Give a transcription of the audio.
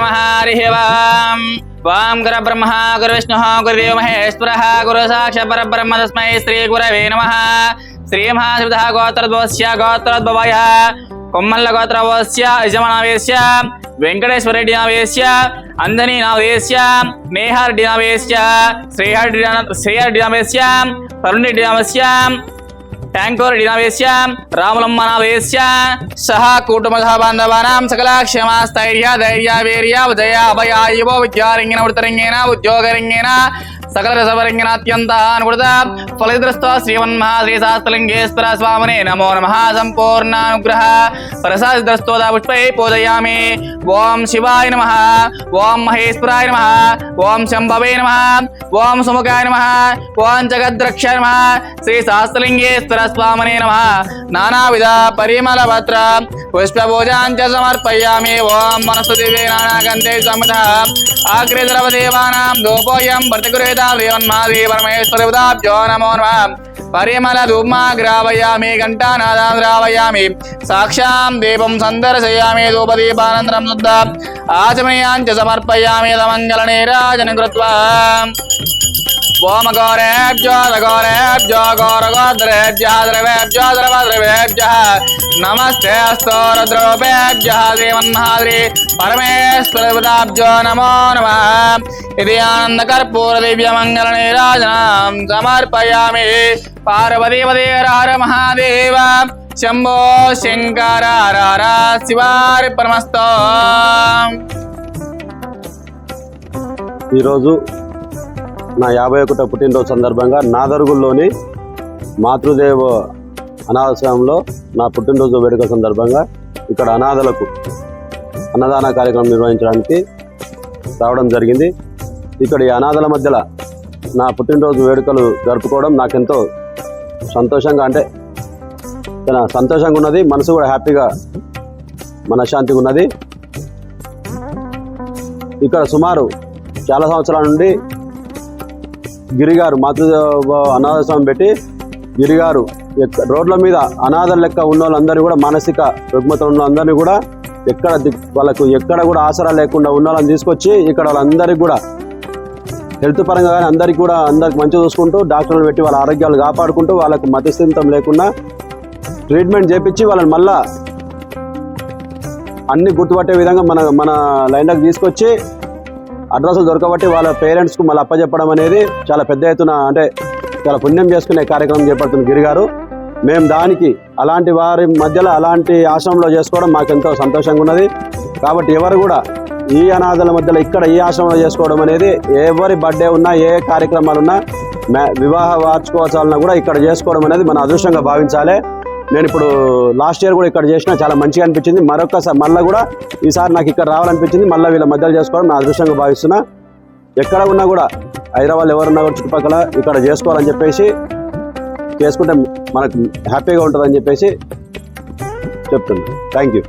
నమ హరి వాం ఓం గుర బ్రహ్మ గురు విష్ణు గురుదేవ మహేశ్వర గురు సాక్ష పరబ్రహ్మ తస్మై శ్రీ గురవే నమ శ్రీ మహాశ్రుత గోత్రద్వస్య గోత్రద్భవయ కొమ్మల్ల గోత్రవస్య యజమానవేశ్య వెంకటేశ్వర రెడ్డి నావేశ్య అంజనీ నావేశ్య నేహారెడ్డి నావేశ్య శ్రీహరెడ్డి శ్రీహరెడ్డి నావేశ్య తరుణ్ రెడ్డి నావేశ్య ట్యాంకోర్ డినావేశ్య రాములమ్మ నావేశ్య సహ కుటుంబ బాంధవానాం సకల క్షమాస్థైర్య ధైర్య వీర్య విజయ అభయ యువ విద్యారంగిన వృత్తరంగేన ఉద్యోగరంగేన సకల రసవరంగిన అత్యంత అనుకృత ఫలిద్రస్త శ్రీమన్మహా శ్రీ శాస్త్రలింగేశ్వర స్వామినే నమో నమ సంపూర్ణానుగ్రహ. ప్రసాదిద్రస్తోద పుష్పై పూజయామి. ఓం శివాయ నమ. ఓం మహేశ్వరాయ నమ. ఓం శంభవే నమ. ఓం సుముఖాయ నమ. ఓం జగద్రక్ష నమ. శ్రీ శాస్త్రలింగేశ్వర స్వామినే నమ. నానావిధ పరిమళ పత్ర పుష్పభోజాంచ సమర్పయామి. ఓం మనసు దివే నానాగంధే సమృత ఆగ్రే ద్రవదేవానాం దోపోయం భర్తగురేదాం దేవన్మాదే పరమేశ్వరభ్యో నమో నమ. పరిమళ ధూమాగ్రావయామి ఘంటానాదాం ద్రావయామి. సాక్షాం దీపం సందర్శయామి ధూపదీపానంతరం శుద్ధ ఆచమనీయాంచ సమర్పయామి తమంగళ నీరాజన కృత్వా. ఓమఘోరేభ్యో రఘోరేభ్యో ఘోరగోద్రేభ్యः ద్రవేభ్యో ద్రవద్రవేభ్యः నమస్తే స్తోరద్రవేభ్యः దేవన్మహాద్రి పరమేశ్వరపదాభ్యో నమో నమः ఇది ఆనందకర్పూర దివ్యమంగళ నీరాజనం సమర్పయామి పార్వతీపదే హర మహాదేవ శంభో శంకర హర శివారి పరమస్తో ఈరోజు నా యాభై ఒకటో పుట్టినరోజు సందర్భంగా నాదరుగుల్లోని మాతృదేవ అనాథాశ్రమంలో నా పుట్టినరోజు వేడుక సందర్భంగా ఇక్కడ అనాథలకు అన్నదాన కార్యక్రమం నిర్వహించడానికి రావడం జరిగింది. ఇక్కడ ఈ అనాథల మధ్యలో నా పుట్టినరోజు వేడుకలు జరుపుకోవడం నాకెంతో సంతోషంగా అంటే చాలా సంతోషంగా ఉన్నది మనసు కూడా హ్యాపీగా మనశ్శాంతిగా ఉన్నది. ఇక్కడ సుమారు చాలా సంవత్సరాల నుండి గిరిగారు మాతృ అనాథస్వామి పెట్టి గిరిగారు ఎక్క- రోడ్ల మీద అనాథ లెక్క ఉన్న వాళ్ళందరూ కూడా మానసిక రుగ్మత ఉన్న అందరినీ కూడా ఎక్కడ వాళ్ళకు ఎక్కడ కూడా ఆసరా లేకుండా ఉన్న వాళ్ళని తీసుకొచ్చి ఇక్కడ వాళ్ళందరికీ కూడా హెల్త్ పరంగా కానీ అందరికీ కూడా అందరికి మంచిగా చూసుకుంటూ డాక్టర్లు పెట్టి వాళ్ళ ఆరోగ్యాలు కాపాడుకుంటూ వాళ్ళకు మతిస్థితం లేకుండా ట్రీట్మెంట్ చేపించి వాళ్ళని మళ్ళా అన్ని గుర్తుపట్టే విధంగా మన మన లైన్లోకి తీసుకొచ్చి అడ్రస్లు దొరకబట్టి వాళ్ళ పేరెంట్స్కు మళ్ళీ అప్పచెప్పడం అనేది చాలా పెద్ద ఎత్తున అంటే చాలా పుణ్యం చేసుకునే కార్యక్రమం చేపడుతుంది గిరిగారు మేము దానికి అలాంటి వారి మధ్యలో అలాంటి ఆశ్రమంలో చేసుకోవడం మాకు ఎంతో సంతోషంగా ఉన్నది. కాబట్టి ఎవరు కూడా ఈ అనాథల మధ్యలో ఇక్కడ ఈ ఆశ్రమంలో చేసుకోవడం అనేది ఎవరి బర్త్డే ఉన్నా ఏ కార్యక్రమాలు ఉన్నా మ్యా- వివాహ వార్షికోత్సవాలను కూడా ఇక్కడ చేసుకోవడం అనేది మన అదృష్టంగా భావించాలి. నేను ఇప్పుడు లాస్ట్ ఇయర్ కూడా ఇక్కడ చేసిన చాలా మంచిగా అనిపించింది. మరొకసారి మళ్ళీ కూడా ఈసారి నాకు ఇక్కడ రావాలనిపించింది. మళ్ళీ వీళ్ళ మధ్యలో చేసుకోవడం నా అదృష్టంగా భావిస్తున్నా. ఎక్కడ ఉన్నా కూడా హైదరాబాద్ ఎవరున్నా కూడా చుట్టుపక్కల ఇక్కడ చేసుకోవాలని చెప్పేసి చేసుకుంటే మనకు హ్యాపీగా ఉంటుందని చెప్పేసి చెప్తుంది థ్యాంక్ యూ